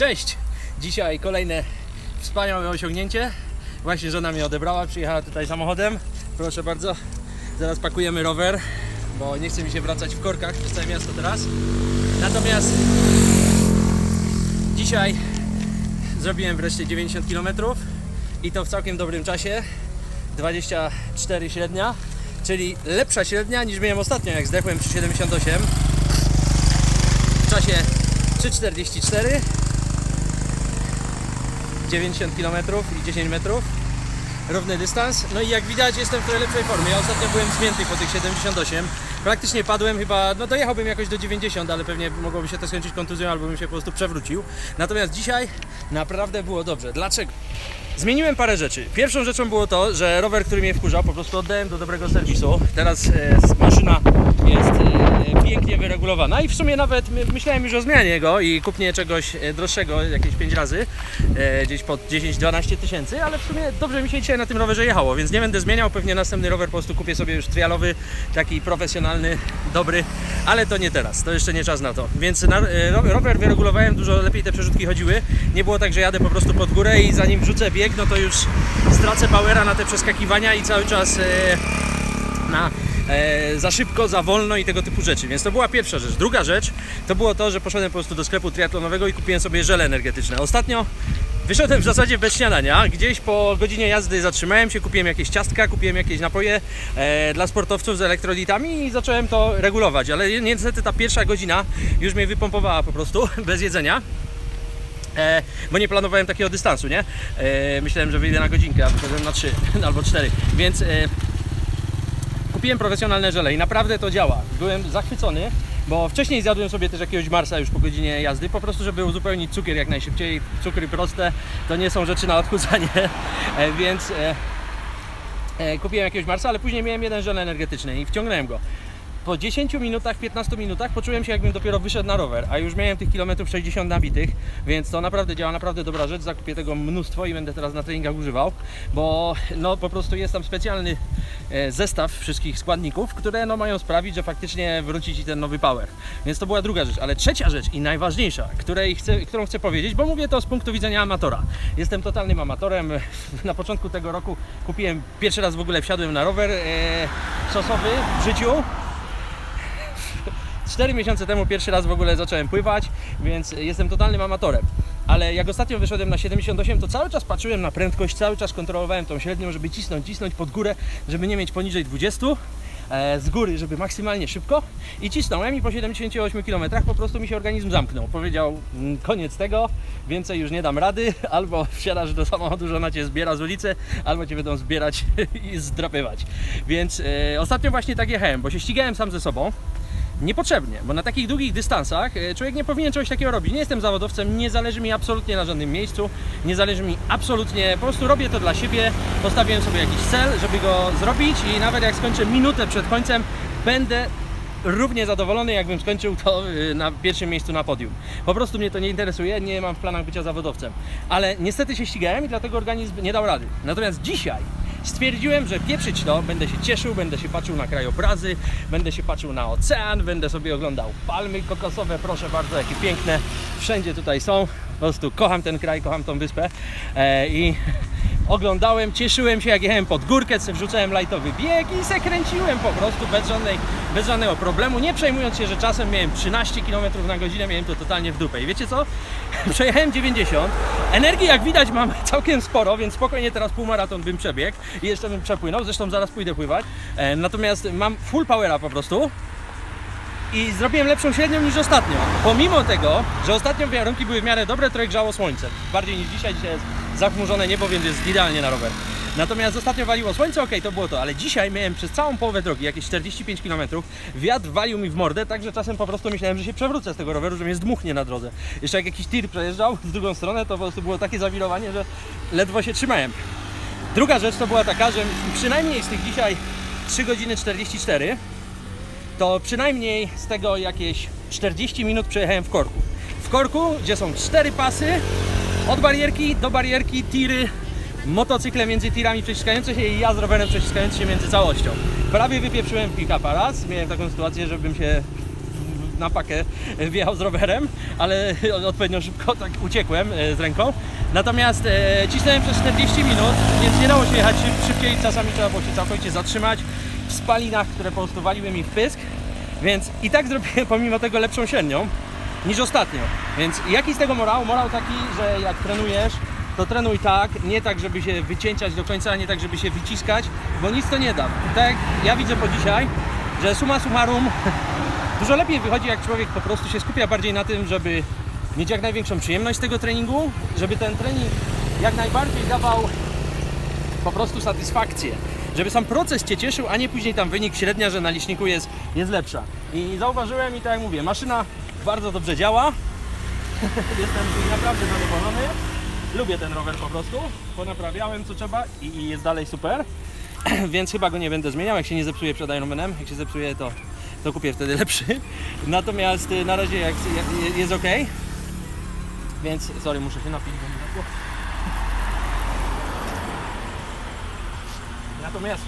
Cześć! Dzisiaj kolejne wspaniałe osiągnięcie. Właśnie żona mnie odebrała, przyjechała tutaj samochodem. Proszę bardzo, zaraz pakujemy rower, bo nie chce mi się wracać w korkach przez całe miasto teraz. Natomiast dzisiaj zrobiłem wreszcie 90 km i to w całkiem dobrym czasie. 24 średnia, czyli lepsza średnia niż miałem ostatnio, jak zdechłem przy 78 w czasie 3,44 90 km i 10 metrów. Równy dystans, no i jak widać jestem w trochę lepszej formie, ja ostatnio byłem zmięty po tych 78 praktycznie padłem chyba, no dojechałbym jakoś do 90, ale pewnie mogłoby się to skończyć kontuzją albo bym się po prostu przewrócił. Natomiast dzisiaj naprawdę było dobrze, dlaczego? Zmieniłem parę rzeczy. Pierwszą rzeczą było to, że rower, który mnie wkurzał, po prostu oddałem do dobrego serwisu. Teraz e, maszyna jest e, pięknie wyregulowana i w sumie nawet my, myślałem już o zmianie go i kupnie czegoś e, droższego, jakieś 5 razy, e, gdzieś po 10-12 tysięcy, ale w sumie dobrze mi się dzisiaj na tym rowerze jechało, więc nie będę zmieniał. Pewnie następny rower po prostu kupię sobie już trialowy, taki profesjonalny, dobry, ale to nie teraz, to jeszcze nie czas na to. Więc na, e, ro- rower wyregulowałem, dużo lepiej te przerzutki chodziły. Nie było tak, że jadę po prostu pod górę i zanim wrzucę bieg, no to już stracę powera na te przeskakiwania i cały czas e, na e, za szybko, za wolno i tego typu rzeczy. Więc to była pierwsza rzecz. Druga rzecz to było to, że poszedłem po prostu do sklepu triatlonowego i kupiłem sobie żele energetyczne. Ostatnio wyszedłem w zasadzie bez śniadania. Gdzieś po godzinie jazdy zatrzymałem się, kupiłem jakieś ciastka, kupiłem jakieś napoje e, dla sportowców z elektrolitami i zacząłem to regulować. Ale niestety ta pierwsza godzina już mnie wypompowała po prostu bez jedzenia. E, bo nie planowałem takiego dystansu, nie? E, myślałem, że wyjdę na godzinkę, a wyszedłem na 3 albo 4, więc e, kupiłem profesjonalne żele i naprawdę to działa. Byłem zachwycony, bo wcześniej zjadłem sobie też jakiegoś Marsa już po godzinie jazdy, po prostu żeby uzupełnić cukier jak najszybciej. Cukry proste to nie są rzeczy na odchudzanie, e, więc e, e, kupiłem jakiegoś Marsa, ale później miałem jeden żel energetyczny i wciągnąłem go. Po 10 minutach, 15 minutach poczułem się jakbym dopiero wyszedł na rower, a już miałem tych kilometrów 60 nabitych, więc to naprawdę działa, naprawdę dobra rzecz. Zakupię tego mnóstwo i będę teraz na treningach używał, bo no po prostu jest tam specjalny e, zestaw wszystkich składników, które no mają sprawić, że faktycznie wróci Ci ten nowy power. Więc to była druga rzecz, ale trzecia rzecz i najważniejsza, której chcę, którą chcę powiedzieć, bo mówię to z punktu widzenia amatora. Jestem totalnym amatorem. Na początku tego roku kupiłem, pierwszy raz w ogóle wsiadłem na rower e, szosowy w życiu. 4 miesiące temu pierwszy raz w ogóle zacząłem pływać, więc jestem totalnym amatorem. Ale jak ostatnio wyszedłem na 78, to cały czas patrzyłem na prędkość, cały czas kontrolowałem tą średnią, żeby cisnąć, cisnąć pod górę, żeby nie mieć poniżej 20 e, z góry, żeby maksymalnie szybko i cisnąłem i po 78 km po prostu mi się organizm zamknął. Powiedział "Mm, koniec tego, więcej już nie dam rady, albo wsiadasz do samochodu, żona cię zbiera z ulicy, albo cię będą zbierać i zdrapywać. Więc e, ostatnio właśnie tak jechałem, bo się ścigałem sam ze sobą. Niepotrzebnie, bo na takich długich dystansach e, człowiek nie powinien czegoś takiego robić. Nie jestem zawodowcem, nie zależy mi absolutnie na żadnym miejscu, nie zależy mi absolutnie, po prostu robię to dla siebie, postawiłem sobie jakiś cel, żeby go zrobić i nawet jak skończę minutę przed końcem, będę równie zadowolony, jakbym skończył to y, na pierwszym miejscu na podium. Po prostu mnie to nie interesuje, nie mam w planach bycia zawodowcem. Ale niestety się ścigałem i dlatego organizm nie dał rady. Natomiast dzisiaj stwierdziłem, że pieprzyć to, będę się cieszył, będę się patrzył na krajobrazy, będę się patrzył na ocean, będę sobie oglądał palmy kokosowe, proszę bardzo, jakie piękne, wszędzie tutaj są. Po prostu kocham ten kraj, kocham tą wyspę e, i oglądałem, cieszyłem się jak jechałem pod górkę, se wrzucałem lightowy bieg i se kręciłem po prostu bez, żadnej, bez żadnego problemu, nie przejmując się, że czasem miałem 13 km na godzinę, miałem to totalnie w dupę. I wiecie co? Przejechałem 90, energii jak widać mam całkiem sporo, więc spokojnie teraz półmaraton bym przebiegł i jeszcze bym przepłynął, zresztą zaraz pójdę pływać. E, natomiast mam full powera po prostu, i zrobiłem lepszą średnią niż ostatnio. Pomimo tego, że ostatnio warunki były w miarę dobre, trochę grzało słońce. Bardziej niż dzisiaj, dzisiaj jest zachmurzone niebo, więc jest idealnie na rower. Natomiast ostatnio waliło słońce, ok, to było to, ale dzisiaj miałem przez całą połowę drogi, jakieś 45 km, wiatr walił mi w mordę, także czasem po prostu myślałem, że się przewrócę z tego roweru, że mnie zdmuchnie na drodze. Jeszcze jak jakiś tir przejeżdżał w drugą stronę, to po prostu było takie zawirowanie, że ledwo się trzymałem. Druga rzecz to była taka, że przynajmniej z tych dzisiaj 3 godziny 44 to przynajmniej z tego jakieś 40 minut przejechałem w korku. W korku, gdzie są cztery pasy, od barierki do barierki, tiry, motocykle między tirami przeciskające się i ja z rowerem przeciskający się między całością. Prawie wypieprzyłem pick-upa raz, miałem taką sytuację, żebym się na pakę wjechał z rowerem, ale odpowiednio szybko tak uciekłem e, z ręką. Natomiast e, cisnąłem przez 40 minut, więc nie dało się jechać szyb- szybciej, czasami trzeba było się całkowicie zatrzymać w spalinach, które po prostu waliły mi w pysk, więc i tak zrobiłem pomimo tego lepszą średnią niż ostatnio. Więc jaki z tego morał? Morał taki, że jak trenujesz, to trenuj tak, nie tak, żeby się wycieńczać do końca, nie tak, żeby się wyciskać, bo nic to nie da. Tak ja widzę po dzisiaj, że summa summarum dużo lepiej wychodzi, jak człowiek po prostu się skupia bardziej na tym, żeby mieć jak największą przyjemność z tego treningu, żeby ten trening jak najbardziej dawał po prostu satysfakcję. Żeby sam proces Cię cieszył, a nie później tam wynik średnia, że na liczniku jest, jest lepsza. I zauważyłem i tak jak mówię, maszyna bardzo dobrze działa. Jestem naprawdę zadowolony. Lubię ten rower po prostu. Ponaprawiałem co trzeba i, i jest dalej super. Więc chyba go nie będę zmieniał. Jak się nie zepsuje przed Ironmanem, jak się zepsuje to, to kupię wtedy lepszy. Natomiast y, na razie jak, jak, jest ok. Więc sorry, muszę się napić, bo mi Natomiast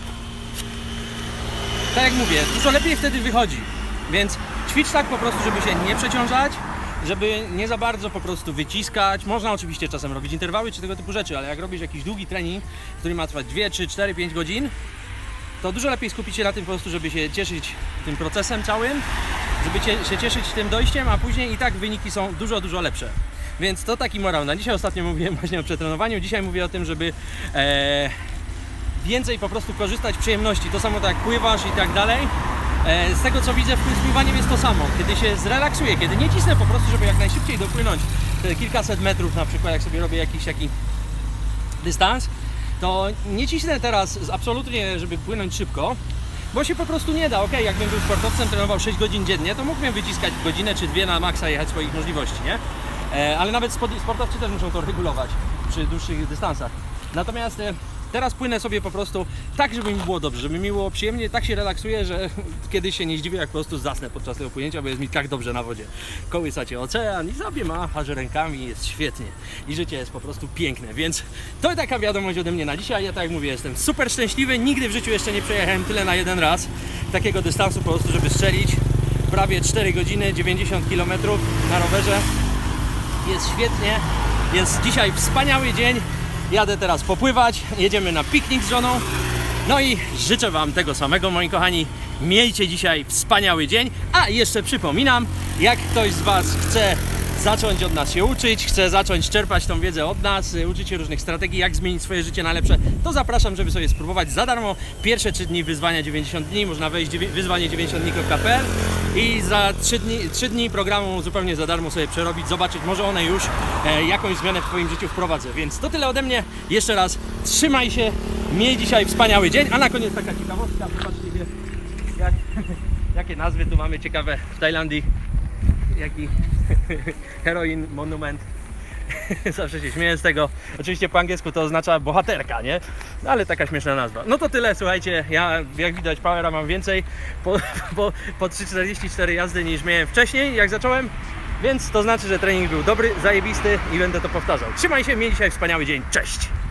tak jak mówię, dużo lepiej wtedy wychodzi. Więc ćwicz tak po prostu, żeby się nie przeciążać, żeby nie za bardzo po prostu wyciskać. Można oczywiście czasem robić interwały czy tego typu rzeczy, ale jak robisz jakiś długi trening, który ma trwać 2, 3, 4, 5 godzin, to dużo lepiej skupić się na tym po prostu, żeby się cieszyć tym procesem całym, żeby się cieszyć tym dojściem, a później i tak wyniki są dużo, dużo lepsze. Więc to taki morał. Na dzisiaj ostatnio mówiłem właśnie o przetrenowaniu, dzisiaj mówię o tym, żeby e, więcej po prostu korzystać z przyjemności. To samo tak pływasz i tak dalej. E, Z tego co widzę, z pływaniem jest to samo. Kiedy się zrelaksuję, kiedy nie cisnę po prostu, żeby jak najszybciej dopłynąć te kilkaset metrów na przykład, jak sobie robię jakiś taki dystans, to nie cisnę teraz absolutnie, żeby płynąć szybko, bo się po prostu nie da. Ok, jakbym był sportowcem, trenował 6 godzin dziennie, to mógłbym wyciskać godzinę czy dwie na maksa jechać swoich możliwości, nie? E, ale nawet sportowcy też muszą to regulować przy dłuższych dystansach. Natomiast e, teraz płynę sobie po prostu tak, żeby mi było dobrze, żeby mi było przyjemnie, tak się relaksuję, że kiedyś się nie zdziwię, jak po prostu zasnę podczas tego płynięcia, bo jest mi tak dobrze na wodzie. Kołysacie ocean i sobie machasz rękami, jest świetnie. I życie jest po prostu piękne, więc to taka wiadomość ode mnie na dzisiaj. Ja tak jak mówię, jestem super szczęśliwy, nigdy w życiu jeszcze nie przejechałem tyle na jeden raz takiego dystansu po prostu, żeby strzelić. Prawie 4 godziny, 90 km na rowerze jest świetnie. Jest dzisiaj wspaniały dzień. Jadę teraz popływać, jedziemy na piknik z żoną. No i życzę Wam tego samego, moi kochani. Miejcie dzisiaj wspaniały dzień. A jeszcze przypominam, jak ktoś z Was chce zacząć od nas się uczyć, chce zacząć czerpać tą wiedzę od nas, y, uczyć się różnych strategii, jak zmienić swoje życie na lepsze, to zapraszam, żeby sobie spróbować za darmo pierwsze 3 dni wyzwania 90 dni. Można wejść dziewię- wyzwanie90dni.pl i za 3 dni, 3 dni programu zupełnie za darmo sobie przerobić, zobaczyć, może one już e, jakąś zmianę w Twoim życiu wprowadzę. Więc to tyle ode mnie. Jeszcze raz trzymaj się, miej dzisiaj wspaniały dzień, a na koniec taka ciekawostka, zobaczcie jak, jakie nazwy tu mamy ciekawe w Tajlandii. Jaki heroin monument. Zawsze się śmieję z tego. Oczywiście po angielsku to oznacza bohaterka, nie? No, ale taka śmieszna nazwa. No to tyle, słuchajcie. Ja jak widać powera mam więcej po, po, po 3,44 jazdy niż miałem wcześniej, jak zacząłem. Więc to znaczy, że trening był dobry, zajebisty i będę to powtarzał. Trzymaj się, miej dzisiaj wspaniały dzień. Cześć!